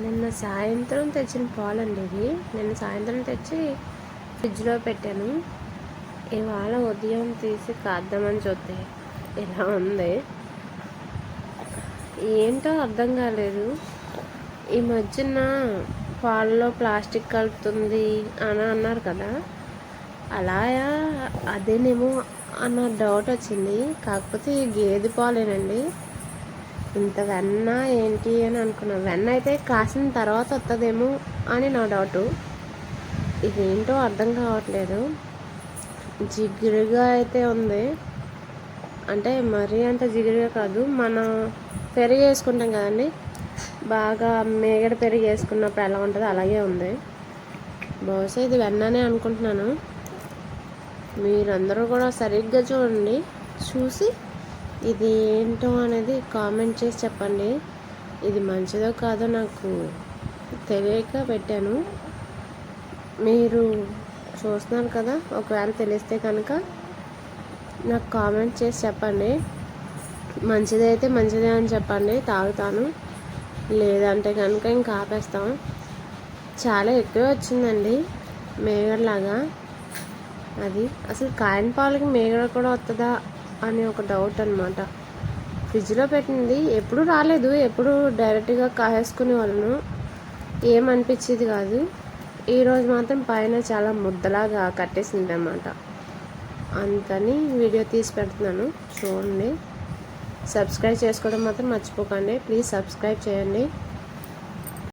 నిన్న సాయంత్రం తెచ్చిన పాలండి ఇవి. నిన్న సాయంత్రం తెచ్చి ఫ్రిడ్జ్లో పెట్టాను. ఇవాళ ఉదయం తీసి కాద్దామని చూస్తే ఇలా ఉంది? ఏంటో అర్థం కాలేదు. ఈ మధ్యన పాలలో ప్లాస్టిక్ కలుపుతుంది అని అన్నారు కదా. అలాగా అదేనేమో అన్న డౌట్ వచ్చింది. కాకపోతే ఈ గేదె పాలేనండి. ఇంత వెన్న ఏంటి అని అనుకున్నాను. వెన్న అయితే కాసిన తర్వాత వస్తుందేమో అని నా డౌటు. ఇదేంటో అర్థం కావట్లేదు. జిగురుగా అయితే ఉంది. అంటే మరీ అంత జిగురుగా కాదు. మనం పెరుగు వేసుకుంటాం కదండి. బాగా మేగడ పెరుగు వేసుకున్నప్పుడు ఎలా ఉంటుందో అలాగే ఉంది. బహుశా ఇది వెన్ననే అనుకుంటున్నాను. మీరందరూ కూడా సరిగ్గా చూడండి. చూసి ఇది ఏంటో అనేది కామెంట్ చేసి చెప్పండి. ఇది మంచిదో కాదో నాకు తెలియక పెట్టాను. మీరు చూస్తున్నారు కదా ఒకవేళ తెలిస్తే కనుక నాకు కామెంట్ చేసి చెప్పండి. మంచిదైతే మంచిదే అని చెప్పండి తాగుతాను. లేదంటే కనుక ఇంకా ఆపేస్తాం. చాలా ఎక్కువ వచ్చిందండి మేగడలాగా. అది అసలు కాయన పాలకి మేగడ కూడా వస్తుందా అని ఒక డౌట్ అనమాట ఫ్రిడ్జ్లో పెట్టింది. ఎప్పుడు రాలేదు. ఎప్పుడు డైరెక్ట్గా కాయేసుకునే వాళ్ళను. ఏమనిపించేది కాదు. ఈరోజు మాత్రం పైన చాలా ముద్దలాగా కట్టేసింది అనమాట అందుకని వీడియో తీసి పెడుతున్నాను. చూడండి. సబ్స్క్రైబ్ చేసుకోవడం మాత్రం మర్చిపోకండి. ప్లీజ్ సబ్స్క్రైబ్ చేయండి.